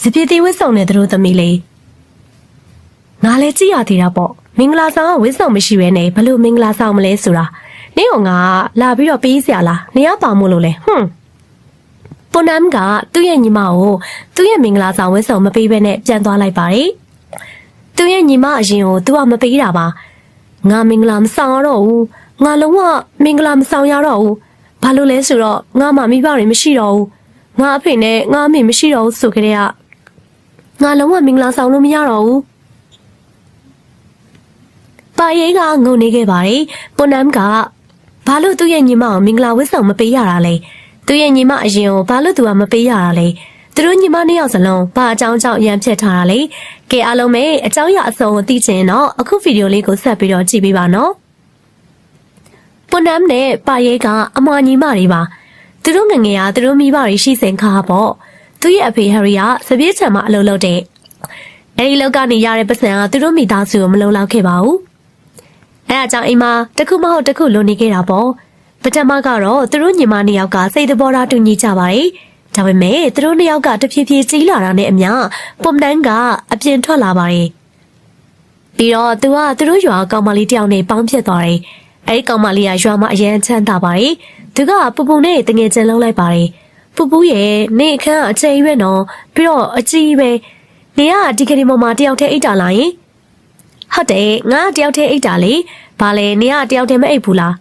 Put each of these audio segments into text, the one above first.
စပြည့်သေးဝစ်ဆောင်တဲ့သူတို့သမီးလေးငါလည်းကြည့်ရသေးတာပေါ့မင်္ဂလာဆောင်ကဝစ်ဆောင်မရှိဘဲနဲ့ဘလို့မင်္ဂလာဆောင်မလဲဆိုတာနင့်ကငါလာပြီးတော့ပေးစရာလားနေရပါမို့လို့လဲဟွန်းပွန်နမ်ကသူ့ရဲ့ညီမကိုသူ့ရဲ့မင်္ဂလာဆောင်ဝစ်ဆောင်မပေးဘဲနဲ့ပြန်သွားလိုက်ပါတယ်သူ့ရဲ့ညီမအရင်ကိုသူကမပေးတာပါငါမင်္ဂလာမဆောင်ရတော့ဘူးငါလုံးဝမင်္ဂလာမဆောင်ရတော့ဘူးဘာလို့လဲဆိုတော့ငါမှမိဘတွေမရှိတော့ဘူးငါအဖေနဲ့ငါအမေမရှိတော့ဘူးဆိုကြတဲ့က ငါလုံးဝမင်္ဂလာဆောင်လို့မရတော့ဘူးပါရဲကငုံနေခဲ့ပါတယ်။ပွန်နမ်ကဘာလို့သူ့ရဲ့ညီမကိုမင်္ဂလာဝတ်ဆောင်မပေးရတာလဲ။သူ့ရဲ့ညီမအရင်ကိုဘာလို့သူကမပေးရတာလဲ။သူတို့ညီမနှစ်ယောက်စလုံးဘာအကြောင်းကြောင့်ရန်ဖြစ်ထားတာလဲ။ကဲအားလုံးပဲအကြောင်းရအစုံကိုသိချင်တော့အခုဗီဒီယိုလေးကိုဆက်ပြီးတော့ကြည့်ပေးပါနော်။ပွန်နမ်နဲ့ပါရဲကအမွာညီမတွေပါ။သူတို့ငယ်ငယ်ကသူတို့မိဘတွေရှိစင်ခါပေါ့။ သူ့ရဲ့အဖေဟရီကစပြေးချံမှာအလုပ်လုပ်တဲ့အဲဒီလောက်ကနေရတဲ့ပတ်စံကသူတို့မိသားစုကိုမလုံလောက်ခဲ့ပါဘူး။အဲအကြောင်းအိမ်မှာတစ်ခုမဟုတ်တစ်ခုလိုနေခဲ့တာပေါ့ပထမကတော့သူတို့ညီမနှစ်ယောက်ကစိတ်သဘောထားတူညီကြပါတယ်ဒါပေမဲ့သူတို့နှစ်ယောက်ကတဖြည်းဖြည်းကြီးလာတာနဲ့အမျှပုံတန်းကအပြင်ထွက်လာပါတယ်ပြီးတော့သူကသူတို့ရွာကောင်မလေးတယောက်နဲ့ပေါင်းဖြစ်သွားတယ်အဲဒီကောင်မလေးကရွာမှာအရန်ချမ်းသာပါတယ်သူကပူပူနဲ့တငယ်ချင်းလုံးလိုက်ပါတယ် ပူပူရဲ့နေအခန်းအချိန်ရွက်နော်ပြီးတော့အကြီးပဲနေကဒီကနေ့မှမတယောက်တည်းအိတ်တာလာရင်ဟုတ်တယ်ငါတယောက်တည်းအိတ်တာလေဘာလဲနေကတယောက်တည်းမအိတ်ဘူးလား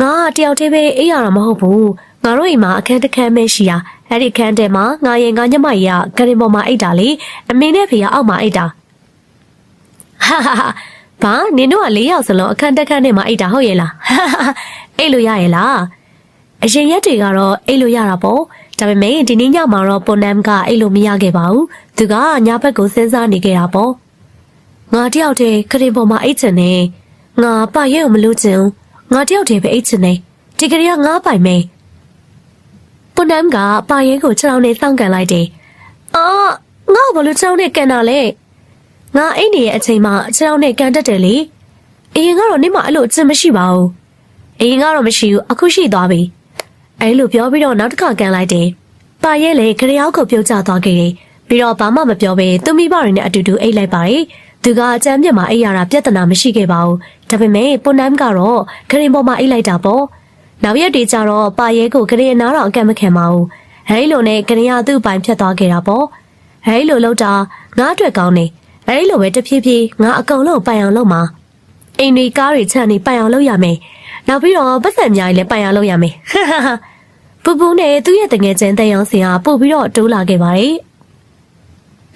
ငါတယောက်တည်းပဲအိတ်ရတာမဟုတ်ဘူးငါတို့အိမ်မှာအခန်းတစ်ခန်းပဲရှိရအဲ့ဒီအခန်းထဲမှာငါရင်ငါညမကြီးကဂရင်ပေါ်မှာအိတ်တာလေအမေနဲ့ဖေကအောက်မှာအိတ်တာဟာဟာဟာဘာနင်တို့က၄ယောက်စလုံးအခန်းတစ်ခန်းထဲမှာအိတ်တာဟုတ်ရဲ့လားဟာဟာဟာအိတ်လို့ရရဲ့လား အရင်ရက်တွေကတော့အိတ်လို့ရတာပေါ့ဒါပေမဲ့ဒီနေ့ညမှာတော့ပွန်နမ်ကအိတ်လို့မရခဲ့ပါဘူးသူကညာဘက်ကိုစဉ်းစားနေခဲ့တာပေါ့ငါတယောက်တည်းခရင်ပေါ်မှာအိတ်ချင်နေငါပါရဲကိုမလို့ချင်ဘူးငါတယောက်တည်းပဲအိတ်ချင်နေဒီကလေးကငါပိုင်မယ်ပွန်နမ်ကပါရဲကိုခြေထောက်နဲ့စောင့်ကန်လိုက်တယ်အာငါ့ကိုဘာလို့ခြေထောက်နဲ့ကန်တာလဲငါအိတ်နေရဲ့အချိန်မှာခြေထောက်နဲ့ကန်တတ်တယ်လေအရင်ကတော့နေမအဲ့လိုအချင်မရှိပါဘူးအရင်ကတော့မရှိဘူးအခုရှိသွားပြီ အဲ့လိုပြောပြီးတော့နောက်တစ်ခါကန်လိုက်တယ်ပါရဲလေခရီးအောက်ကိုပြုတ်ကျသွားခဲ့တယ်ပြီးတော့ဘာမှမပြောဘဲသူမိဘတွေနဲ့အတူတူအိတ်လိုက်ပါတယ်သူကအကြမ်းပြစ်မှာအိတ်ရတာပြဿနာမရှိခဲ့ပါဘူးဒါပေမဲ့ပွန်နမ်ကတော့ခရင်ပေါ်မှာအိတ်လိုက်တာပေါ့နောက်ရက်တွေကျတော့ပါရဲကိုခရင်အနာတော့အကန့်မခံပါဘူးဟဲလိုနဲ့ခရင်ကသူ့ပိုင်ဖြတ်သွားခဲ့တာပေါ့ဟဲလိုလောက်တာငါအတွက်ကောင်းနေဟဲလိုပဲတဖြည်းဖြည်းငါအကုန်လုံးပိုင်အောင်လုပ်မှာအိမ်တွေကားတွေချမ်းနေပိုင်အောင်လုပ်ရမယ်နောက်ပြီးတော့ပတ်စံအများကြီးလည်းပိုင်အောင်လုပ်ရမယ်ဟာဟာဟာ ပူပူနဲ့သူ့ရဲ့တငယ်ချင်းတန်ရောင်စင်ကပို့ပြီးတော့တိုးလာခဲ့ပါတယ်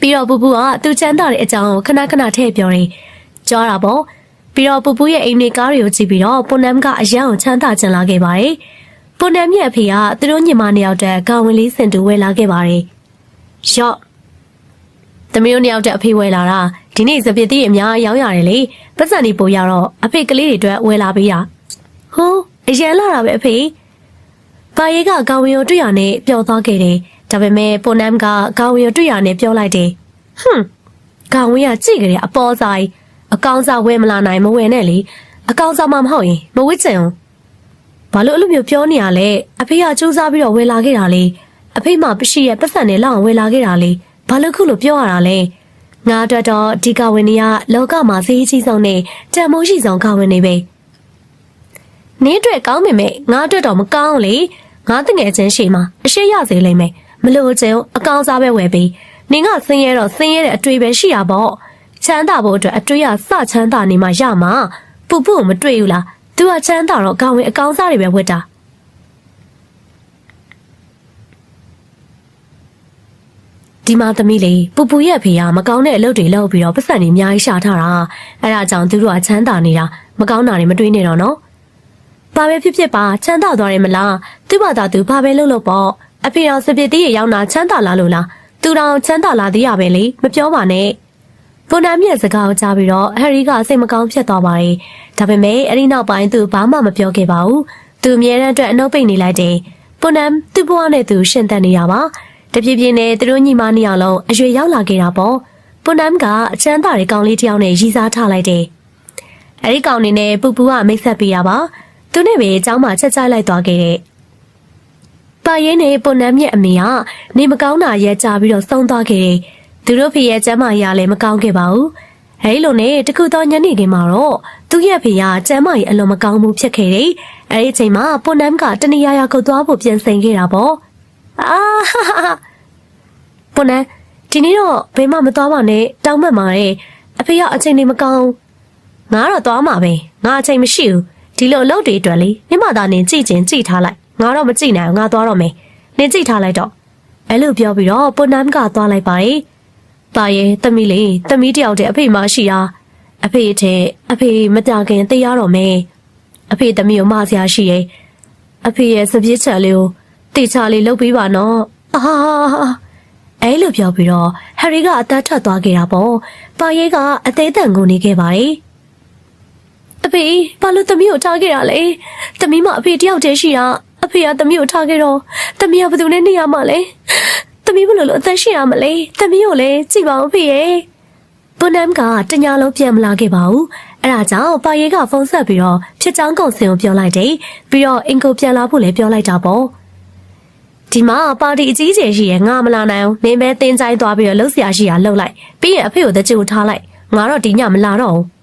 ပြီးတော့ပူပူကသူချမ်းသာတဲ့အကြောင်းကိုခဏခဏထည့်ပြောတယ်။ကြောတာပေါ့။ပြီးတော့ပူပူရဲ့အိမ်နေကားတွေကိုကြည့်ပြီးတော့ပွန်နမ်ကအရန်ကိုချမ်းသာကျင်လာခဲ့ပါတယ်။ပွန်နမ်ရဲ့အဖေကသူတို့ညီမနှစ်ယောက်တည်းကာဝင်လေးစင်တူဝဲလာခဲ့ပါတယ်။ရော့။သမီးတို့နှစ်ယောက်တည်းအဖေဝဲလာတာဒီနေ့စပစ်သီးအများရောင်းရတယ်လေ။ပတ်စံဒီပို့ရတော့အဖေကလေးတွေအတွက်ဝဲလာပေးတာ။ဟိုးအရန်လာတာပဲအဖေ။ ပါရဲကကာဝင်ကိုတွေ့ရနဲ့ပျော်သွားခဲ့တယ်။ဒါပေမဲ့ပွန်နမ်ကကာဝင်ကိုတွေ့ရနဲ့ပြောလိုက်တယ်။ဟွန်းကောင်ဝင်းကကြည့်ကြတယ်အပေါ်စားကြီးအကောင်စားဝဲမလာနိုင်မဝဲနဲ့လေအကောင်စားမှမဟုတ်ရင်မဝစ်ချင်အောင်ဘာလို့အဲ့လိုမျိုးပြောနေရလဲအဖေကစူးစမ်းပြီးတော့ဝဲလာခဲ့တာလေအဖေမှပရှိရဲ့ပတ်စံနဲ့လောက်အောင်ဝဲလာခဲ့တာလေဘာလို့ခုလိုပြောရတာလဲငါအတွက်တော့ဒီကဝင်တွေကလောကမှာဈေးကြီးဆုံးနဲ့တန်မိုးရှိဆုံးကဝင်နေပဲ နင်းအတွက်ကောင်းပေမဲ့ငါအတွက်တော့မကောင်းလေငါတငယ်ချင်းရှိမှာအရှိရစေလိမ့်မယ်မလို့ချင်းအကောင်စားပဲဝယ်ပြီးနင်ကဆင်းရဲတော့ဆင်းရဲတဲ့အတွေ့ပဲရှိရပေါ့ချမ်းသာဖို့အတွက်အတွေ့ရစချမ်းသာနေမှရမှာပူပူကိုမတွေ့ဘူးလားသူကချမ်းသာတော့ကောင်းဝင်အကောင်းစားတွေပဲဝတ်တာဒီမှာသမီးလေးပူပူရဲ့ဖေကမကောင်းတဲ့အလုပ်တွေလုပ်ပြီးတော့ပတ်စံတွေအများကြီးရှာထားတာအဲဒါကြောင့်သူတို့ကချမ်းသာနေတာမကောင်းတာတွေမတွေးနေတော့နော် ဘာပဲဖြစ်ဖြစ်ပါချမ်းသာသွားတယ်မလားသူ့ဘာသာသူဘာပဲလုပ်လို့ပေါ့အဖေတော်စပစ်သေးရရောက်တာချမ်းသာလာလို့လားသူတော်ချမ်းသာလာသေးရပဲလေမပြောပါနဲ့ပွန်နာမြက်စကားကိုကြားပြီးတော့ဟယ်ရီကစိတ်မကောင်းဖြစ်သွားပါတယ်ဒါပေမဲ့အဲ့ဒီနောက်ပိုင်းသူဘာမှမပြောခဲ့ပါဘူးသူအမြဲတမ်းအတွက်အနှုတ်ပိတ်နေလိုက်တယ်ပွန်နမ်သူ့ဘဝနဲ့သူရှင်သန်နေတာပါတပြည့်ပြည့်နဲ့သူတို့ညီမနှစ်ယောက်လုံးအရွယ်ရောက်လာခဲ့တာပေါ့ပွန်နမ်ကအချမ်းသာတဲ့ကောင်လေးတစ်ယောက်နဲ့ရီစားထားလိုက်တယ်အဲ့ဒီကောင်နေနဲ့ပူပူကမိတ်ဆက်ပေးရပါ သူနဲ့ပဲအเจ้าမှာချက်ချိုက်လိုက်သွားခဲ့တဲ့ ပါရဲနဲ့ပွန်နမ်းမြက်အမေကနေမကောင်းတာရဲကြပြီးတော့ဆုံးသွားခဲ့တယ်။သူတို့ဖေရဲ့ကျမ်းမာရလည်းမကောင်းခဲ့ပါဘူး။အဲဒီလိုနဲ့တခုတော့ညနေခင်းမှာတော့သူ့ရဲ့ဖေကကျမ်းမာရေးအလွန်မကောင်းမှုဖြစ်ခဲ့တယ်။အဲဒီအချိန်မှာပွန်နမ်းကတနေရာရာကိုသွားဖို့ပြင်ဆင်ခဲ့တာပေါ့။အာဟာဟာဟာပွန်နမ်းဒီနေ့တော့ဘယ်မှမသွားပါနဲ့တောင်းပန်ပါရဲ့အဖေကအချိန်နေမကောင်းငါတော့သွားမှာပဲငါအချိန်မရှိဘူး ဒီလိုအလုပ်တွေအတွက်လေမြမသားနင်ကြည့်ချင်းကြည့်ထားလိုက်ငါတော့မကြည့်နိုင်ဘူးငါသွားတော့မယ်နင်ကြည့်ထားလိုက်တော့အဲ့လိုပြောပြီးတော့ပွန်နမ်ကသွားလိုက်ပါရဲ့ပါရဲ့တမီးလေးတမီးတယောက်တည်းအဖေမရှိတာအဖေတဲ့အဖေမကြခင်သိရတော့မယ်အဖေတမီးကိုမဆရာရှိရဲ့အဖေရဲ့စပြစ်ချက်လေးကိုတေချာလေးလုပ်ပေးပါနော်အာအဲလိုပြောပြီးတော့ဟယ်ရီကအသက်ထွက်သွားခဲ့တာပေါ့။ပါရဲကအသေးတန်ကိုနေခဲ့ပါတယ်။ အဖေဘာလို့သမီးကိုထားခဲ့တာလဲ။သမီးမအဖေတယောက်တည်းရှိတာအဖေကသမီးကိုထားခဲ့တော့သမီးကဘယ်သူနဲ့နေရမှာလဲ။သမီးဘယ်လိုလုပ်အသက်ရှင်ရမလဲ။သမီးကိုလည်းကြည့်ပါဦးဖေရဲ့။ပွန်နမ်ကတညာလုံးပြန်မလာခဲ့ပါဘူး။အဲဒါကြောင့်ပါရဲကဖုန်းဆက်ပြီးတော့ဖြစ်ချောင်းကုန်စင်ကိုပြောလိုက်တယ်။ပြီးတော့အင်ကိုပြန်လာဖို့လည်းပြောလိုက်တာပေါ့။ဒီမှာပါတီအကြီးအကျယ်ရှိရဲ့ငါမလာနိုင်အောင်နင်းပဲတင်းချိုင်းသွားပြီးတော့လှုပ်ရှားရှိရလှုပ်လိုက်ပြီးရင်အဖေကိုတကြိုထားလိုက်ငါတော့ဒီညမလာတော့ဘူး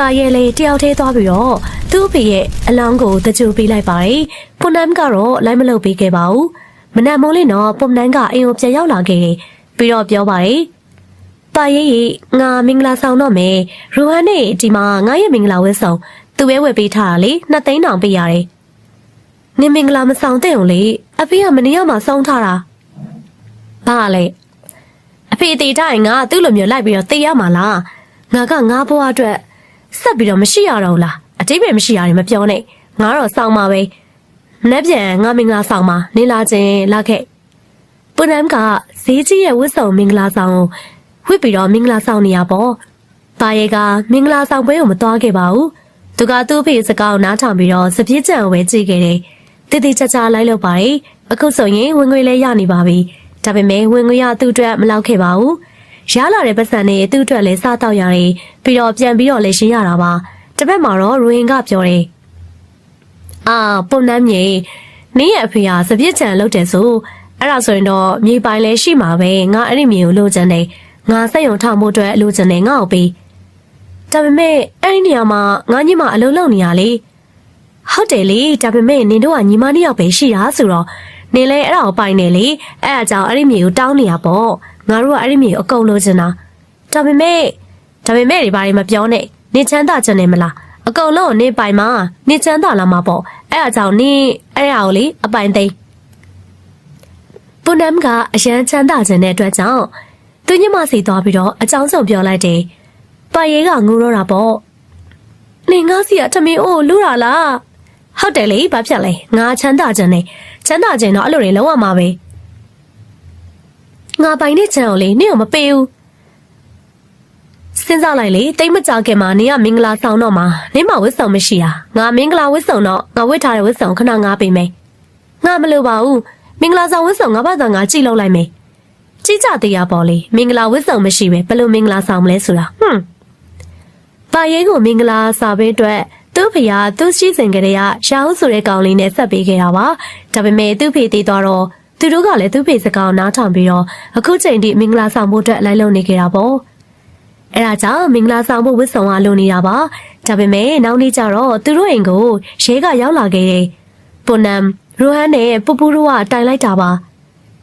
ပါရဲလေတယောက်သေးသွားပြီးတော့သူ့အဖေရဲ့အလောင်းကိုတကြိုပေးလိုက်ပါတယ်ပွန်နမ်ကတော့လိုက်မလုပ်ပေးခဲ့ပါဘူးမနက်မိုးလေးတော့ပွန်နမ်ကအိမ်ကိုပြန်ရောက်လာခဲ့တယ်ပြီးတော့ပြောပါတယ်ပါရဲရေငါမင်္ဂလာဆောင်တော့မယ်ရူဟန်နဲ့ဒီမှာငါရဲ့မင်္ဂလာဝတ်ဆောင်သူပဲဝယ်ပေးထားတာလေနှစ်သိန်းတောင်ပေးရတယ်နင်မင်္ဂလာမဆောင်တဲ့ုံလေအဖေကမနေရမှာစောင်းထားတာဘာလဲအဖေတည်ထားရင်ငါသူ့လိုမျိုးလိုက်ပြီးတော့တည်ရမှာလားငါကငါဘဝအတွက် ဆက်ပြီးတော့မရှိရတော့ဘူးလားအတိတ်ပဲမရှိရတယ်မပြောနဲ့ငါတော့စောင်းမှာပဲမနေ့ပြန်ငါမင်္ဂလာဆောင်မှာနေလာခြင်းလာခဲ့ပုနမ်ကဈေးကြီးရဲ့ဝတ်စုံမင်္ဂလာဆောင်ကိုဝတ်ပြီးတော့မင်္ဂလာဆောင်နေရပေါ့ပါရဲကမင်္ဂလာဆောင်ပွဲကိုမသွားခဲ့ပါဘူးသူကသူ့အဖေစကားကိုနားထောင်ပြီးတော့စပြည့်ကြံဝဲကြည့်ခဲ့တယ်တည်တည်ချာချာလိုက်လုပ်ပါတယ်အခုဆိုရင်ဝင်ငွေလည်းရနေပါပြီဒါပေမဲ့ဝင်ငွေရသူ့အတွက်မလောက်ခဲ့ပါဘူး ရလာတဲ့ပတ်စံနဲ့သူ့အတွက်လည်းစားတော့ရတယ်ပြီးတော့ပြန်ပြီးတော့လည်းရှင်းရတာပါတစ်ဖက်မှာတော့ရိုဟင်ကပြောတယ်အာပုံနှမ်းမြေနင်းရဲ့အဖေဟာစပြစ်ချံလုပ်တယ်ဆိုအဲ့ဒါဆိုရင်တော့မြေပိုင်လည်းရှိမှာပဲငါအဲ့ဒီမြေကိုလိုချင်တယ်ငါစက်ရုံထောင်ဖို့အတွက်လိုချင်တယ်ငါ့ကိုပေးဒါပေမဲ့အဲ့ဒီနေရာမှာငါညီမအလုံးလုံးနေရလေဟုတ်တယ်လေဒါပေမဲ့နင်တို့ကညီမနှစ်ယောက်ပဲရှိတာဆိုတော့နင်လည်းအဲ့ဒါကိုပိုင်နေလေအဲ့အကြောင်းအဲ့ဒီမြေကိုတောင်းနေရပေါ့ ငါတို့ကအဲ့ဒီမြေကိုအကုန်လိုချင်တာဒါပေမဲ့ဒါပေမဲ့ဒီဘာတွေမပြောနဲ့နင်ချမ်းသာချင်တယ်မလားအကုန်လုံးကိုနင်ပိုင်မှာနင်ချမ်းသာလာမှာပေါ့အဲ့အကြောင်းနင်အဲ့ဒါကိုလေအပိုင်သိမ်းပုန်နမ်ကအရန်ချမ်းသာခြင်းတဲ့အတွက်ကြောင့်သူညမစီသွားပြီးတော့အကြောင်းစုံပြောလိုက်တယ်ပါရဲကငိုတော့တာပေါ့နင်ငါစီကထမင်းအိုးလူတာလားဟုတ်တယ်လေဘာဖြစ်လဲငါချမ်းသာခြင်းနဲ့ချမ်းသာခြင်းတော့အဲ့လိုတွေလုံးဝမှာပဲ ငါပိုင်တဲ့ချမ်းကိုလေနင့်ကိုမပေးဘူးစဉ်းစားလိုက်လေတိတ်မကြခင်မှာနေကမင်္ဂလာဆောင်တော့မှာနင့်မဝတ်ဆောင်မရှိတာငါမင်္ဂလာဝတ်ဆောင်တော့ငါဝတ်ထားတဲ့ဝတ်ဆောင်ခဏငါပေးမယ်ငါမလိုပါဘူးမင်္ဂလာဆောင်ဝတ်ဆောင်ငါဘာသာငါကြည့်လောက်လိုက်မယ်ကြည့်ကြသေးရပေါ့လေမင်္ဂလာဝတ်ဆောင်မရှိပဲဘယ်လိုမင်္ဂလာဆောင်မလဲဆိုတာဟွန်းပါရဲကိုမင်္ဂလာစာပေးအတွက်သူ့ဖေကသူ့ရှိစဉ်ကလေးကရာဟုဆိုတဲ့ကောင်လေးနဲ့ဆက်ပေးခဲ့တာပါဒါပေမဲ့သူ့ဖေတည်သွားတော့ သူတို့ကလည်းသူ့ဖေစကားကိုနားထောင်ပြီးတော့အခုချိန်ထိမင်္ဂလာဆောင်ဖို့အတွက်လိုက်လုံနေကြတာပေါ့အဲဒါကြောင့်မင်္ဂလာဆောင်ဖို့ဝတ်ဆောင်အားလုပ်နေတာပါဒါပေမဲ့နောက်နေ့ကျတော့သူတို့အိမ်ကိုရဲကရောက်လာခဲ့တယ်ပွန်နမ်ရိုဟန်နဲ့ပူပူတို့ကတိုင်လိုက်တာပါ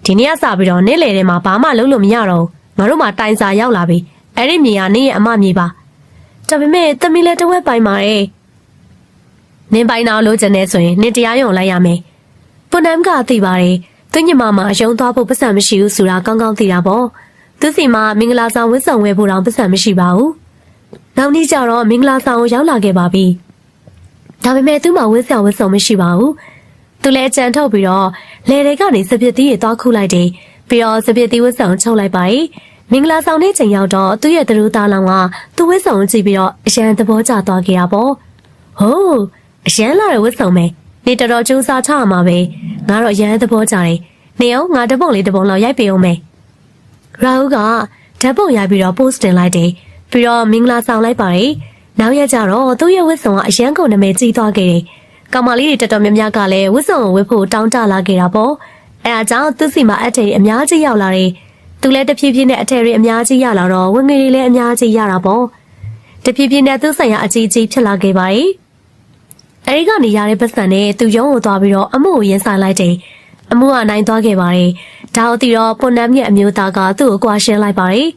ဒီနေ့ကစပြီးတော့နေ့လယ်ထဲမှာဘာမှလုပ်လို့မရတော့ဘူးငါတို့မှတိုင်စာရောက်လာပြီအဲ့ဒီမြေကနေ့ရဲ့အမမြေပါဒါပေမဲ့တမီလည်းတဝက်ပိုင်ပါရဲ့နင်ပိုင်တော်လို့ကျင်နေဆိုရင်နင်တရားရုံလိုက်ရမယ်။ပွန်နမ်ကသိပါတယ်။ သူညမမှာရုံသွားဖို့ပတ်စံမရှိဘူးဆိုတာကောင်းကောင်းသိတာပေါ့။သူစီမှာမင်္ဂလာဆောင်ဝတ်ဆောင်ဝဲဖို့တောင်ပတ်စံမရှိပါဘူး။နောက်နေ့ကျတော့မင်္ဂလာဆောင်ကိုရောက်လာခဲ့ပါပြီ။ဒါပေမဲ့သူ့မှာဝတ်ဆောင်ဝတ်ဆောင်မရှိပါဘူး။သူလည်းကြံထုတ်ပြီးတော့လေတွေကနေစပစ်သီးတွေသွားခုလိုက်တယ်။ပြီးတော့စပစ်သီးဝတ်ဆောင်ချုပ်လိုက်ပါ යි ။မင်္ဂလာဆောင်တဲ့ချိန်ရောက်တော့သူ့ရဲ့သတို့သားလောင်ကသူ့ဝတ်ဆောင်ကိုကြည့်ပြီးတော့အရန်သဘောကျသွားခဲ့တာပေါ့။ဟိုးအရန်လာတဲ့ဝတ်ဆောင်မယ် နေတော်တော်ကြိုးစားချရမှာပဲငါတော့အရန်သဘောကျတယ်နေအောင်ငါတပုံလေးတပုံလောက်ရိုက်ပေးအောင်မယ်ရာဟုကဓာတ်ပုံရိုက်ပြီးတော့ post တင်လိုက်တယ်ပြီးတော့မင်္ဂလာဆောင်လိုက်ပါတယ်နောက်ရက်ကျတော့သူ့ရဲ့ဝတ်ဆောင်ကအရန်ကုန်နာမည်ကြီးသွားခဲ့တယ်ကောင်မလေးတွေတော်တော်များများကလည်းဝတ်စုံကိုဝတ်ဖို့တောင်းတလာခဲ့တာပေါ့အဲအကြောင်းသူစီမှာအထည်အများကြီးရောက်လာတယ်သူလည်းတဖြည်းဖြည်းနဲ့အထည်တွေအများကြီးရလာတော့ဝင်ငွေတွေလည်းအများကြီးရတာပေါ့တဖြည်းဖြည်းနဲ့သူဆိုင်ရာအကြီးကြီးဖြစ်လာခဲ့ပါ යි အဲဒီကနေရတဲ့ပတ်စံနဲ့သူရုံးကိုသွားပြီးတော့အမှုကိုရင်ဆိုင်လိုက်တယ်အမှုကနိုင်သွားခဲ့ပါတယ်ဒါအတီတော့ပွန်နမ်ရဲ့အမျိုးသားကသူ့ကိုကွာရှင်းလိုက်ပါတယ်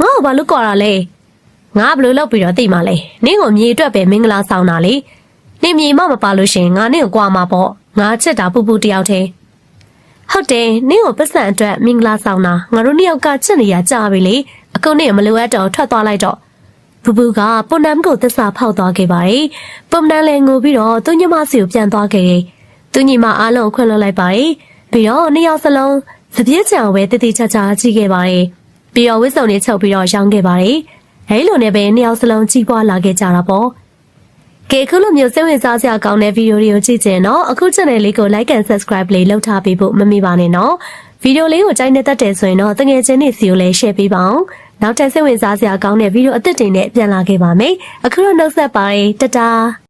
ငါ့ကိုဘာလို့ကွာတာလဲငါဘယ်လိုလုပ်ပြီးတော့သိမှလဲနင်းကိုမြေအတွက်ပဲမင်္ဂလာဆောင်တာလေနင်းမြေမမပါလို့ရှရင်ငါနင်းကိုကွာမှာပေါ့ငါချစ်တာပူပူတယောက်တည်းဟုတ်တယ်နင်းကိုပတ်စံအတွက်မင်္ဂလာဆောင်တာငါတို့နှစ်ယောက်ကချစ်နေရကြပြီလေအခုနင်းမလိုအပ်တော့ထွက်သွားလိုက်တော့ ဘူဘူကပွန်နမ်ကိုသစ္စာဖောက်သွားခဲ့ပါတယ်။ပွန်နမ်လည်းငိုပြီးတော့သူညမစီကိုပြန်သွားခဲ့တယ်။သူညီမအားလုံးခွင့်လွှတ်လိုက်ပါတယ်။ပြီးတော့နှစ်ယောက်စလုံးသပြည့်ချံပဲတတိချာချာကြည့်ခဲ့ပါတယ်။ပြီးတော့ဝစ်စုံတွေချုပ်ပြီးတော့ရောင်းခဲ့ပါတယ်။အဲလိုနဲ့ပဲနှစ်ယောက်စလုံးကြီးပွားလာခဲ့ကြတာပေါ့။ကဲအခုလိုမျိုးစိတ်ဝင်စားစရာကောင်းတဲ့ဗီဒီယိုတွေကိုကြည့်ကြရင်တော့အခု channel လေးကို like and subscribe လေးလုပ်ထားပေးဖို့မမေ့ပါနဲ့နော်။ဗီဒီယိုလေးကိုကြိုက်နေတတ်တယ်ဆိုရင်တော့တကယ်ချင်းနေစီကိုလည်း share ပေးပါအောင်။ နောက်ထပ်စိတ်ဝင်စားစရာကောင်းတဲ့ဗီဒီယိုအသစ်တွေနဲ့ပြန်လာခဲ့ပါမယ်။အခုတော့နှုတ်ဆက်ပါတယ်တတား